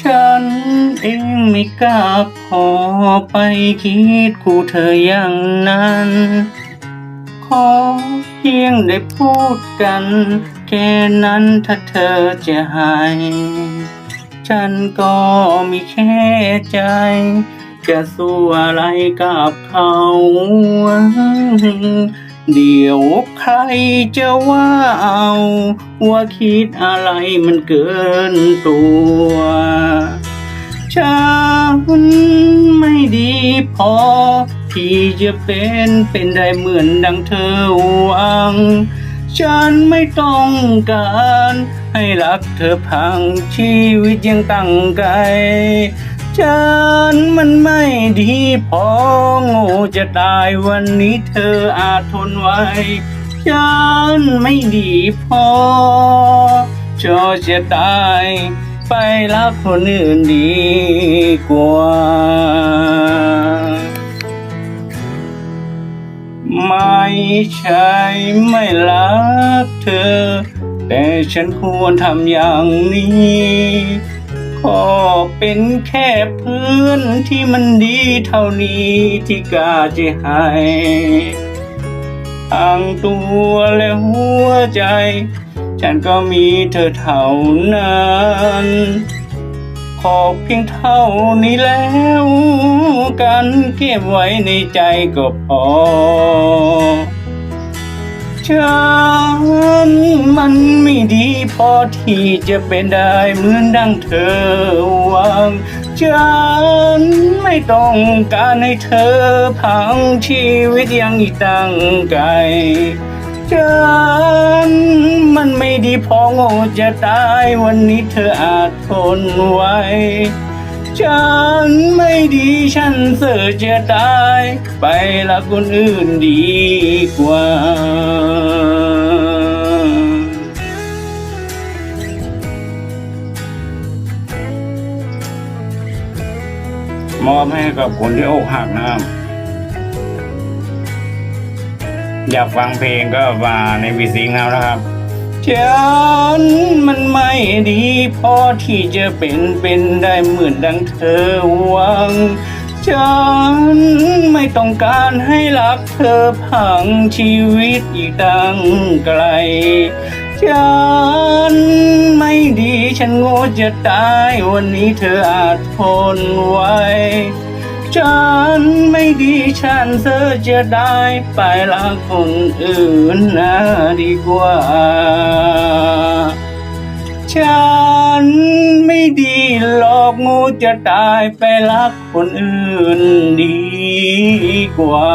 ฉันเองไม่กล้าขอไปคิดคู่เธออย่างนั้น ขอเพียงได้พูดกัน แค่นั้นถ้าเธอจะให้ฉันก็มีแค่ใจ จะสู้อะไรกับเขา เดี๋ยวใครจะว่าเอาว่าคิดอะไรมันเกินตัว ฉันไม่ดีพอ ที่จะเป็นเป็นได้เหมือนดังเธอหวัง ฉันไม่ต้องการ ให้รักเธอพังชีวิตยังตั้งไกล ฉันมันไม่ ดีพอโง่จะตายวันนี้เธออาจทนไว้ ฉันไม่ดีพอจอจะตายไปรักคนอื่นดีกว่า ไม่ใช่ไม่รักเธอ แต่ฉันควรทำอย่างนี้ขอ เป็นแค่พื่อนที่มันดีเท่านี้ที่กล้าจะให้ทางตัวและหัวใจ ฉันก็มีเธอเท่านั้นขอเพียงเท่านี้แล้วกันเก็บไว้ในใจก็พอ ฉันมันไม่ดีพอที่จะเป็นได้เหมือนดังเธอหวัง ฉันไม่ต้องการให้เธอพังชีวิตยังอีกตั้งไกลฉันมันไม่ดีพอโง่จะตายวันนี้เธออาจทนไว้ ฉันไม่ดีฉันเสือจะตาย ไปละคนอื่นดีกว่า มอบให้กับคนที่อกหักนะครับอยากฟังเพลงก็มาในวีซิงเอานะครับ ฉันมันไม่ดีพอที่จะเป็นเป็นได้เหมือนดังเธอหวัง ฉันไม่ต้องการให้รักเธอพังชีวิตอีกตั้งไกล ฉันไม่ดีฉันโง่จะตายวันนี้เธออาจทนไว้ ฉันไม่ดีฉันเธอจะได้ไปรักคนอื่นนะดีกว่า ฉันไม่ดีหลอกงูจะตายไปรักคนอื่นดีกว่า